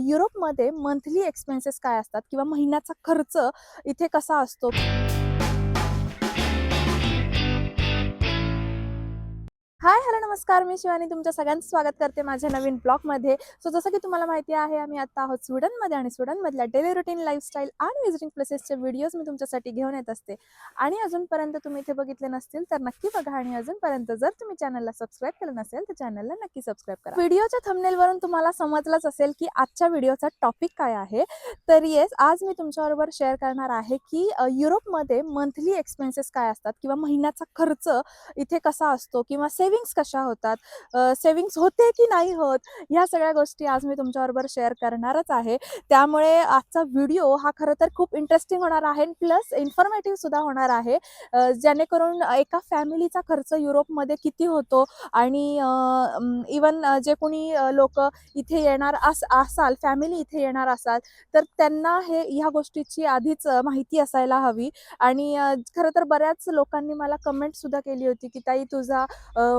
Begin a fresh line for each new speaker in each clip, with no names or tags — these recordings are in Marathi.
युरोपमध्ये मंथली एक्सपेन्सेस काय असतात किंवा महिन्याचा खर्च इथे कसा असतो? हाय हॅलो नमस्कार. मी शिवानी. तुमच्या सगळ्यांचं स्वागत करते माझ्या नवीन ब्लॉगमध्ये. सो जसं की तुम्हाला माहिती आहे आम्ही आता आहोत स्वीडनमध्ये आणि स्वीडनमधल्या डेली रुटीन लाईफस्टाईल आणि व्हिजिटिंग प्लेसेसचे व्हिडिओज मी तुमच्यासाठी घेऊन येत असते. आणि अजूनपर्यंत तुम्ही इथे बघितले नसतील तर नक्की बघा. आणि अजूनपर्यंत जर तुम्ही चॅनलला सबस्क्राईब केलं नसेल तर चॅनलला नक्की सबस्क्राईब करा. व्हिडिओच्या थंबनेलवरून तुम्हाला समजलंच असेल की आजच्या व्हिडिओचा टॉपिक काय आहे. तर येस आज मी तुमच्याबरोबर शेअर करणार आहे की युरोपमध्ये मंथली एक्सपेन्सेस काय असतात? किंवा महिन्याचा खर्च इथे कसा असतो? किंवा सेव्हिंग्स कशा होतात? सेव्हिंग्स होते की नाही होत? ह्या सगळ्या गोष्टी आज मी तुमच्याबरोबर शेअर करणारच आहे. त्यामुळे आजचा व्हिडिओ हा खरं तर खूप इंटरेस्टिंग होणार आहे प्लस इन्फॉर्मेटिव्ह सुद्धा होणार आहे. जेणेकरून एका फॅमिलीचा खर्च युरोपमध्ये किती होतो? आणि इवन जे कोणी लोक इथे येणार अस असाल फॅमिली इथे येणार असाल तर त्यांना हे ह्या गोष्टीची आधीच माहिती असायला हवी. आणि खरं तर बऱ्याच लोकांनी मला कमेंट सुद्धा केली होती की ताई तुझा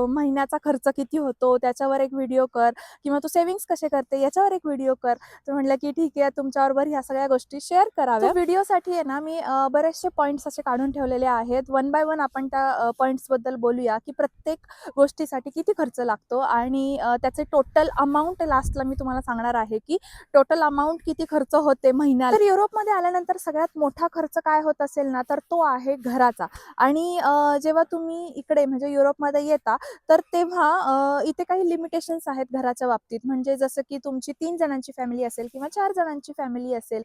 महिन्याचा खर्च किती होतो त्याच्यावर एक व्हिडिओ कर किंवा तू सेव्हिंग्स कसे करते याच्यावर एक व्हिडिओ कर. तर म्हटलं की ठीक आहे तुमच्याबरोबर ह्या सगळ्या गोष्टी शेअर कराव्या. व्हिडिओसाठी आहे ना मी बरेचसे पॉईंट्स असे काढून ठेवलेले आहेत. वन बाय वन आपण त्या पॉईंट्सबद्दल बोलूया की प्रत्येक गोष्टीसाठी किती खर्च लागतो आणि त्याचे टोटल अमाऊंट लास्टला मी तुम्हाला सांगणार आहे की टोटल अमाऊंट किती खर्च होते महिन्याला. तर युरोपमध्ये आल्यानंतर सगळ्यात मोठा खर्च काय होत असेल ना तर तो आहे घराचा. आणि जेव्हा तुम्ही इकडे म्हणजे युरोपमध्ये येता तर तेव्हा इथे काही लिमिटेशन्स आहेत घराच्या बाबतीत. म्हणजे जसं की तुमची तीन जणांची फॅमिली असेल किंवा चार जणांची फॅमिली असेल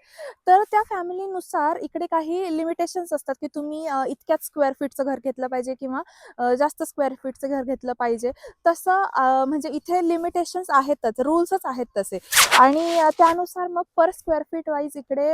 तर त्या फॅमिलीनुसार इकडे काही लिमिटेशन्स असतात की तुम्ही इतक्याच स्क्वेअर फीटचं घर घेतलं पाहिजे किंवा जास्त स्क्वेअर फीटचं घर घेतलं पाहिजे. तसं म्हणजे इथे लिमिटेशन्स आहेतच रूल्सच आहेत तसे. आणि त्यानुसार मग पर स्क्वेअर फीट वाईज इकडे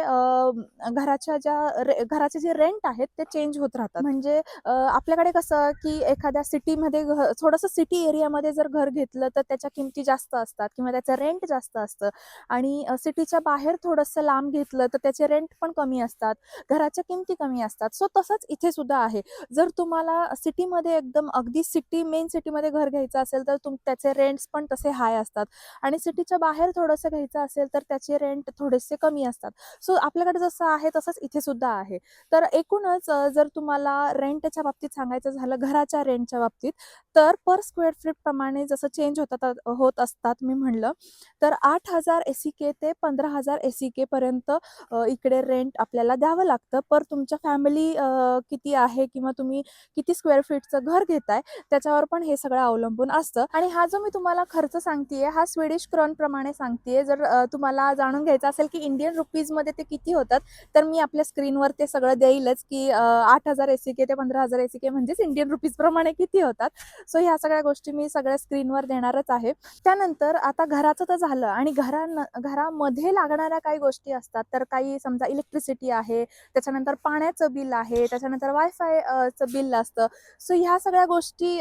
घराच्या ज्या रे- घराचे जे रेंट आहेत ते चेंज होत राहतात. म्हणजे आपल्याकडे कसं की एखाद्या सिटीमध्ये घ थोडंसं सिटी एरियामध्ये जर घर घेतलं तर त्याच्या किमती जास्त असतात किंवा त्याचं रेंट जास्त असतं. आणि सिटीच्या बाहेर थोडंसं लांब घेतलं तर त्याचे रेंट पण कमी असतात. घराच्या किमती कमी असतात. सो तसंच इथे सुद्धा आहे. जर तुम्हाला सिटीमध्ये एकदम अगदी सिटी मेन सिटीमध्ये घर घ्यायचं असेल तर तुम त्याचे रेंट्स पण तसे हाय असतात. आणि सिटीच्या बाहेर थोडंसं घ्यायचं असेल तर त्याचे रेंट थोडेसे कमी असतात. सो आपल्याकडे जसं आहे तसंच इथे सुद्धा आहे. तर एकूणच जर तुम्हाला रेंटच्या बाबतीत सांगायचं झालं घराच्या रेंटच्या बाबतीत तर पर स्क्वेअर फीट प्रमाणे जसं चेंज होतात होत असतात मी म्हणलं तर आठ हजार ए सी के ते पंधरा हजार ए सी के पर्यंत इकडे रेंट आपल्याला द्यावं लागतं. पर तुमच्या फॅमिली किती आहे किंवा तुम्ही किती स्क्वेअर फीटचं घर घेताय त्याच्यावर पण हे सगळं अवलंबून असतं. आणि हा जो मी तुम्हाला खर्च सांगतेय हा स्वीडिश क्रॉन प्रमाणे सांगतेय. जर तुम्हाला जाणून घ्यायचं असेल की इंडियन रुपीजमध्ये ते किती होतात तर मी आपल्या स्क्रीनवर ते सगळं देईलच की आठ हजार ए सी के ते पंधरा हजार ए सी के म्हणजेच इंडियन रुपीज प्रमाणे किती होतात. सो ह्या सगळ्या गोष्टी मी सगळ्या स्क्रीनवर देणारच आहे. त्यानंतर आता घराचं तर झालं आणि घरा घरामध्ये लागणाऱ्या काही गोष्टी असतात तर काही समजा इलेक्ट्रिसिटी आहे त्याच्यानंतर पाण्याचं बिल आहे त्याच्यानंतर वायफाय चं बिल असतं. सो ह्या सगळ्या गोष्टी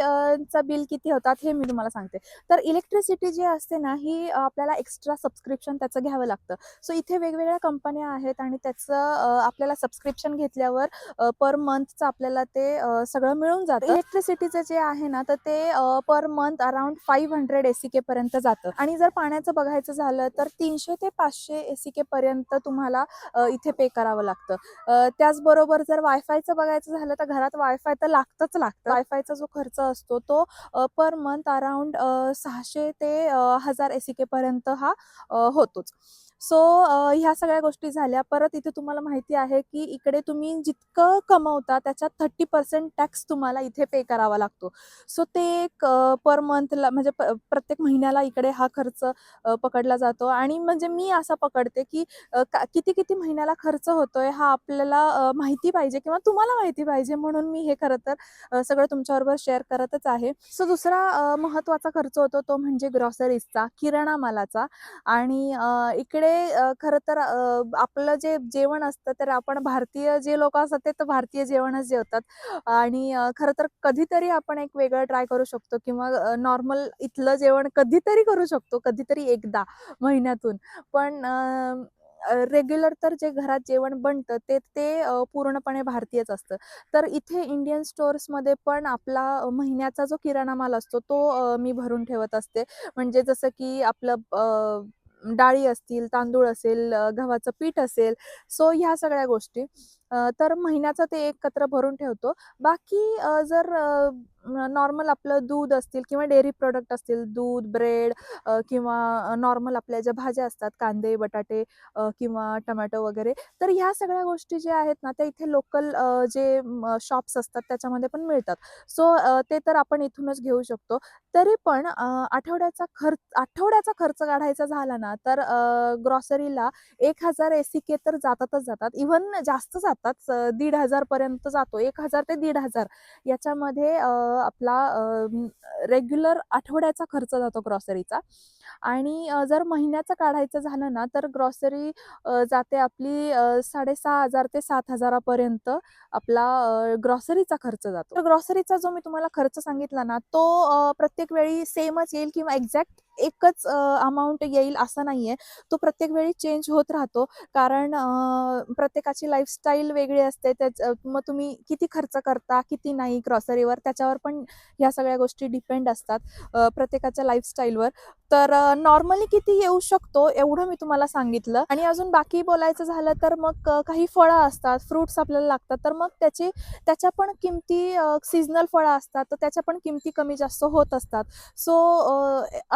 चं बिल किती होतात हे मी तुम्हाला सांगते. तर इलेक्ट्रिसिटी जी असते ना ही आपल्याला एक्स्ट्रा सबस्क्रिप्शन त्याचं घ्यावं लागतं. सो इथे वेगवेगळ्या कंपन्या आहेत आणि त्याचं आपल्याला सबस्क्रिप्शन घेतल्यावर पर मंथचं आपल्याला ते सगळं मिळून जातं. इलेक्ट्रिसिटीचं जे आहे ना तर ते per month around five hundred AC के पर्यंत जातं. आणि जर पाण्याचं बघायचं झालं तर तीनशे ते पाचशे एसी के पर्यंत तुम्हाला इथे पे करावं लागतं. त्याचबरोबर जर वायफायचं बघायचं झालं तर घरात वायफाय तर लागतच लागतं. वायफायचा जो खर्च असतो तो पर मंथ अराउंड सहाशे ते हजार एसी के पर्यंत हा होतोच. सो ह्या सगळ्या गोष्टी झाल्या. परत इथे तुम्हाला माहिती आहे की इकडे तुम्ही जितकं कमवता त्याच्यात थर्टी पर्सेंट टॅक्स तुम्हाला इथे पे करावा लागतो. सो ते एक पर मंथला म्हणजे प्रत्येक महिन्याला इकडे हा खर्च पकडला जातो. आणि म्हणजे मी असा पकडते की किती किती महिन्याला खर्च होतोय हा आपल्याला माहिती पाहिजे किंवा तुम्हाला माहिती पाहिजे म्हणून मी हे खरं तर सगळं तुमच्याबरोबर शेअर करतच आहे. सो दुसरा महत्त्वाचा खर्च होतो तो म्हणजे ग्रॉसरीजचा किराणा मालाचा आणि इकडे खरं तर आपलं जे जेवण असतं तर आपण भारतीय जे लोक असतात ते तर भारतीय जेवणच जेवतात. आणि खरं तर कधीतरी आपण एक वेगळं ट्राय करू शकतो किंवा नॉर्मल इथलं जेवण कधीतरी करू शकतो कधीतरी एकदा महिन्यातून. पण रेग्युलर तर जे घरात जेवण बनतं ते ते पूर्णपणे भारतीयच असतं. तर इथे इंडियन स्टोअर्समध्ये पण आपला महिन्याचा जो किराणा माल असतो तो मी भरून ठेवत असते. म्हणजे जसं की आपलं डाळी असतील तांदूळ असेल गव्हाचं पीठ असेल सो ह्या सगळ्या गोष्टी. तर महिन्याचं ते एकत्र भरून ठेवतो. बाकी जर नॉर्मल आपलं दूध असतील किंवा डेअरी प्रोडक्ट असतील दूध ब्रेड किंवा नॉर्मल आपल्या ज्या भाज्या असतात कांदे बटाटे किंवा टमॅटो वगैरे तर ह्या सगळ्या गोष्टी ज्या आहेत ना त्या इथे लोकल जे शॉप्स असतात त्याच्यामध्ये पण मिळतात. सो ते तर आपण इथूनच घेऊ शकतो. तरी पण आठवड्याचा खर्च आठवड्याचा खर्च काढायचा झाला ना तर ग्रॉसरीला एक हजार एसी के तर जातातच जातात. इव्हन जास्त जातात दीड हजारपर्यंत जातो. एक हजार ते दीड हजार. याच्यामध्ये आपला रेग्युलर आठवड्याचा खर्च जातो ग्रॉसरीचा आणि जर महिन्याचं काढायचं झालं ना तर ग्रॉसरी जाते आपली साडेसहा हजार ते सात हजारापर्यंत आपला ग्रॉसरीचा खर्च जातो. ग्रॉसरीचा जो मी तुम्हाला खर्च सांगितला ना तो प्रत्येक वेळी सेमच येईल किंवा एक्झॅक्ट एकच अमाऊंट येईल असं नाहीये. तो प्रत्येक वेळी चेंज होत राहतो. कारण प्रत्येकाची लाईफस्टाईल वेगळी असते. त्याच मग तुम्ही किती खर्च करता किती नाही ग्रॉसरीवर त्याच्यावर पण ह्या सगळ्या गोष्टी डिपेंड असतात प्रत्येकाच्या लाईफस्टाईलवर तर नॉर्मली किती येऊ शकतो एवढं मी तुम्हाला सांगितलं. आणि अजून बाकी बोलायचं झालं तर मग काही फळं असतात फ्रुट्स आपल्याला लागतात. तर मग त्याची त्याच्या पण किमती सीजनल फळं असतात. तर त्याच्या पण किमती कमी जास्त होत असतात. सो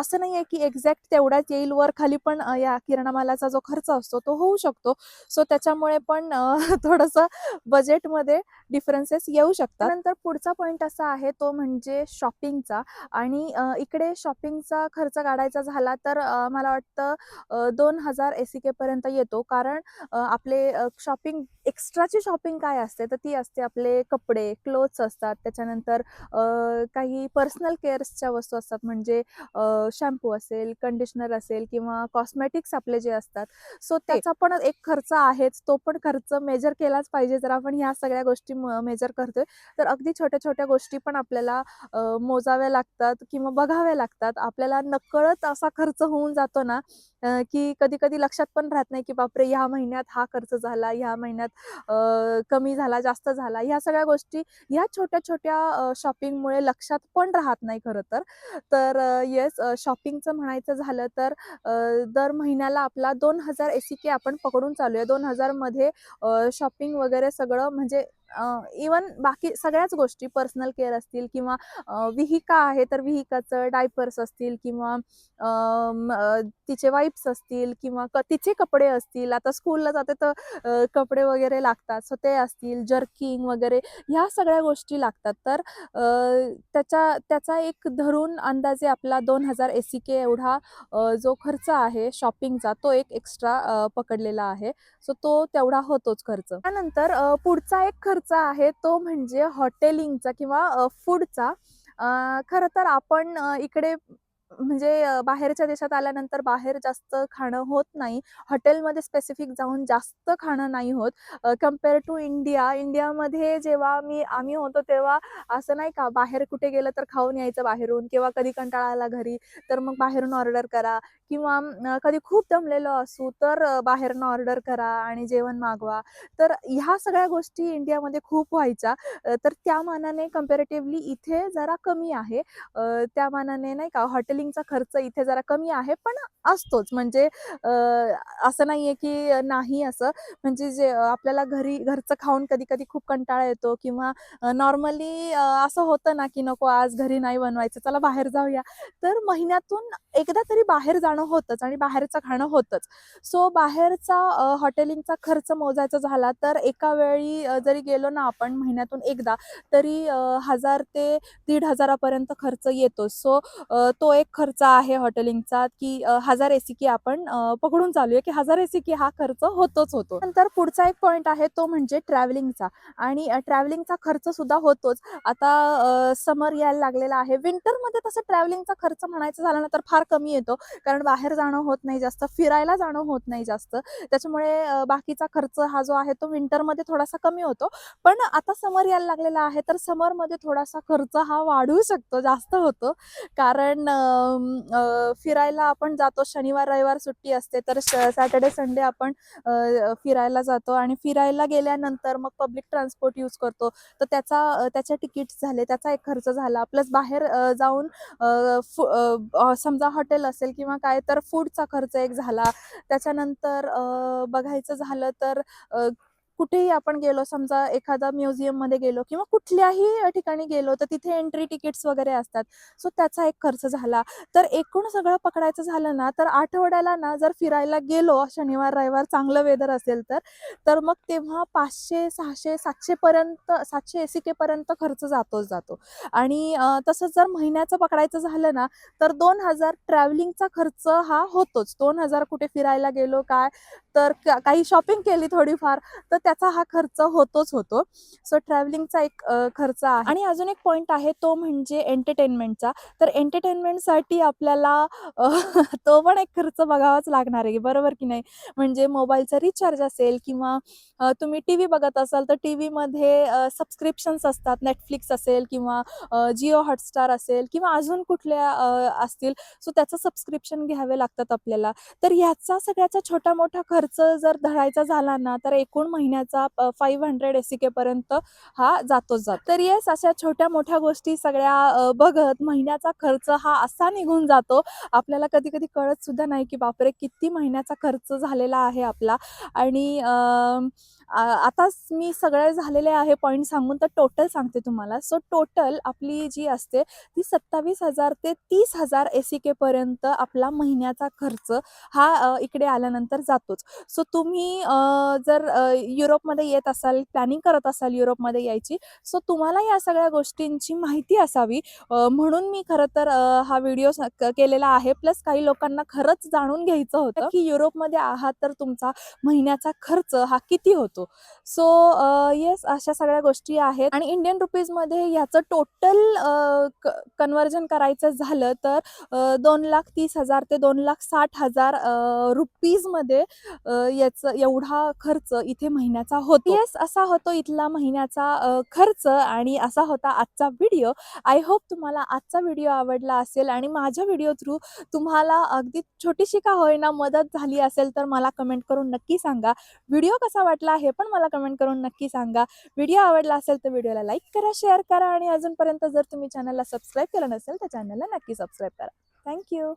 असं नाही आहे की एक्झॅक्ट तेवढ्याच येईल वर खाली पण या किराणा मालाचा जो खर्च असतो तो होऊ शकतो. सो त्याच्यामुळे पण थोडंसं बजेटमध्ये डिफरन्सेस येऊ शकतात. नंतर पुढचा पॉईंट असा आहे तो म्हणजे शॉपिंगचा आणि इकडे शॉपिंगचा खर्च काढायचा झाला तर मला वाटतं दोन हजार ए सी केपर्यंत येतो. कारण आपले शॉपिंग एक्स्ट्राची शॉपिंग काय असते तर ती असते आपले कपडे क्लोथ्स असतात. त्याच्यानंतर काही पर्सनल केअर्सच्या वस्तू असतात. म्हणजे शॅम्पू असेल कंडिशनर असेल किंवा कॉस्मेटिक्स आपले जे असतात सो त्याचा पण एक खर्च आहेच तो पण खर्च मेजर केलाच पाहिजे जर आपण ह्या सगळ्या गोष्टी मेजर करतोय तर अगदी छोट्या छोट्या गोष्टी पण आपल्याला मोजाव्या लागतात किंवा बघाव्या लागतात. आपल्याला नकळत असा खर्च होऊन जातो ना की कधी कधी लक्षात पण राहत नाही की बापरे ह्या महिन्यात हा खर्च झाला ह्या महिन्यात कमी झाला जास्त झाला ह्या सगळ्या गोष्टी ह्या छोट्या छोट्या शॉपिंगमुळे लक्षात पण राहत नाही खरं तर. तर येस शॉपिंगचं म्हणायचं झालं तर दर महिन्याला आपला दोन हजार ए सी के आपण पकडून चालूया. दोन हजारमध्ये शॉपिंग वगैरे सगळं म्हणजे इवन बाकी सगळ्याच गोष्टी पर्सनल केअर असतील किंवा विहिका आहे तर विहिकाचं डायपर्स असतील किंवा तिचे वाईप्स असतील किंवा क तिचे कपडे असतील. आता स्कूलला जाते तर कपडे वगैरे लागतात. सो ते असतील जर्किंग वगैरे ह्या सगळ्या गोष्टी लागतात. तर त्याच्या त्याचा एक धरून अंदाजे आपला दोन हजार ए सी के एवढा जो खर्च आहे शॉपिंगचा तो एक एक्स्ट्रा पकडलेला आहे. सो तो तेवढा होतोच खर्च. त्यानंतर पुढचा एक खर्च आहे तो म्हणजे हॉटेलिंगचा किंवा फूडचा. खरं तर आपण इकडे म्हणजे बाहेरच्या देशात आल्यानंतर बाहेर जास्त खाणं होत नाही. हॉटेलमध्ये स्पेसिफिक जाऊन जास्त खाणं नाही होत. कंपेअर टू इंडिया इंडियामध्ये जेव्हा मी आम्ही होतो तेव्हा असं नाही का बाहेर कुठे गेलं तर खाऊन यायचं बाहेरून किंवा कधी कंटाळा आला घरी तर मग बाहेरून ऑर्डर करा. किंवा कधी खूप दमलेलो असू तर बाहेरून बाहेरनं ऑर्डर करा आणि जेवण मागवा. तर ह्या सगळ्या गोष्टी इंडियामध्ये खूप व्हायच्या. तर त्या मानाने कम्पॅरेटिव्हली इथे जरा कमी आहे. त्या मानाने नाही का हॉटेल हॉटेलिंगचा खर्च इथे जरा कमी आहे पण असतोच. म्हणजे असं असं नाहीये की नाही असं. म्हणजे जे आपल्याला घरी घरचं खाऊन कधी कधी खूप कंटाळा येतो किंवा नॉर्मली असं होतं ना की नको आज घरी नाही बनवायचं चला बाहेर जाऊया. तर महिन्यातून एकदा तरी बाहेर जाणं होतंच आणि बाहेरचं खाणं होतंच. सो बाहेरचा हॉटेलिंगचा खर्च मोजायचा झाला तर एका वेळी जरी गेलो ना आपण महिन्यातून एकदा तरी हजार ते दीड हजारापर्यंत खर्च येतो. सो तो एक खर्च आहे हॉटेलिंगचा की हजार एसी की आपण पकडून चालूया की हजार एसी की हा खर्च होतोच होतो. नंतर पुढचा एक पॉईंट आहे तो म्हणजे ट्रॅव्हलिंगचा आणि ट्रॅव्हलिंगचा खर्च सुद्धा होतोच. आता समर यायला लागलेला आहे. विंटरमध्ये तसं ट्रॅव्हलिंगचा खर्च म्हणायचं झालं ना तर फार कमी येतो. कारण बाहेर जाणं होत नाही जास्त फिरायला जाणं होत नाही जास्त. त्याच्यामुळे बाकीचा खर्च हा जो आहे तो विंटरमध्ये थोडासा कमी होतो. पण आता समर यायला लागलेला आहे तर समरमध्ये थोडासा खर्च हा वाढू शकतो जास्त होतो. कारण फिरायला आपण जातो. शनिवार रविवार सुट्टी असते तर सॅटर्डे संडे आपण फिरायला जातो आणि फिरायला गेल्यानंतर मग पब्लिक ट्रान्सपोर्ट यूज करतो. तर त्याचा त्याच्या त्याचे तिकीट्स झाले त्याचा एक खर्च झाला. प्लस बाहेर जाऊन समजा हॉटेल असेल किंवा काय तर फूडचा खर्च एक झाला. त्याच्यानंतर बघायचं झालं तर कुठेही आपण गेलो समजा एखादा म्युझियममध्ये गेलो किंवा कुठल्याही ठिकाणी गेलो तर तिथे एंट्री तिकीट्स वगैरे असतात. सो त्याचा एक खर्च झाला. तर एकूण सगळं पकडायचं झालं ना तर आठवड्याला ना जर फिरायला गेलो शनिवार रविवार चांगलं वेदर असेल तर तर मग तेव्हा पाचशे सहाशे सातशेपर्यंत सातशे एसी केपर्यंत खर्च जातोच जातो. आणि तसंच जर महिन्याचं पकडायचं झालं ना तर दोन हजार ट्रॅव्हलिंगचा खर्च हा होतोच. दोन हजार कुठे फिरायला गेलो काय तर काही शॉपिंग केली थोडीफार तर त्याचा हा खर्च होतोच होतो. सो ट्रॅव्हलिंगचा एक खर्च आहे. आणि अजून एक पॉईंट आहे तो म्हणजे एंटरटेनमेंटचा तर एंटरटेनमेंटसाठी आपल्याला तो पण एक खर्च बघावाच लागणार आहे बरोबर की नाही? म्हणजे मोबाईलचा रिचार्ज असेल किंवा तुम्ही टी व्ही बघत असाल तर टी व्हीमध्ये सबस्क्रिप्शन्स असतात. नेटफ्लिक्स असेल किंवा जिओ हॉटस्टार असेल किंवा अजून कुठल्या असतील. सो त्याचं सबस्क्रिप्शन घ्यावे लागतात आपल्याला. तर ह्याचा सगळ्याचा छोटा मोठा खर्च जर धरायचा झाला ना तर एकूण महिन्याचा फाईव्ह हंड्रेड एस सी हा जातोच जातो. तर येस अशा छोट्या मोठ्या गोष्टी सगळ्या बघत महिन्याचा खर्च हा असा निघून जातो. आपल्याला कधी कधी कळत सुद्धा नाही की बापरे किती महिन्याचा खर्च झालेला आहे आपला. आणि आताच आता मी सगळे झालेले आहे पॉईंट सांगून तर टोटल सांगते तुम्हाला. सो टोटल आपली जी असते ती सत्तावीस हजार ते तीस हजार एस सी केपर्यंत आपला महिन्याचा खर्च हा इकडे आल्यानंतर जातोच. सो तुम्ही जर अ, युरोपमध्ये येत असाल प्लॅनिंग करत असाल युरोपमध्ये यायची सो तुम्हाला या सगळ्या गोष्टींची माहिती असावी. म्हणून मी खरं तर हा व्हिडिओ केलेला आहे. प्लस काही लोकांना खरंच जाणून घ्यायचं होतं की युरोपमध्ये आहात तर तुमचा महिन्याचा खर्च हा किती होतो? सो येस अशा सगळ्या गोष्टी आहेत. आणि इंडियन रुपीजमध्ये ह्याचं टोटल कन्वर्जन करायचं झालं तर दोन लाख तीस हजार ते दोन लाख साठ हजार रुपीजमध्ये याचं एवढा खर्च इथे महिन्याचा होतो. येस असा होतो इथला महिन्याचा खर्च आणि असा होता आजचा व्हिडिओ. आय होप तुम्हाला आजचा व्हिडिओ आवडला असेल आणि माझ्या व्हिडिओ थ्रू तुम्हाला अगदी छोटीशी का होईना मदत झाली असेल तर मला कमेंट करून नक्की सांगा. व्हिडिओ कसा वाटला हे पण मला कमेंट करून नक्की सांगा. व्हिडिओ आवडला असेल तर व्हिडिओला लाईक करा शेअर करा आणि अजूनपर्यंत जर तुम्ही चॅनलला सबस्क्राईब केलं नसेल तर चॅनलला नक्की सबस्क्राईब करा. थँक्यू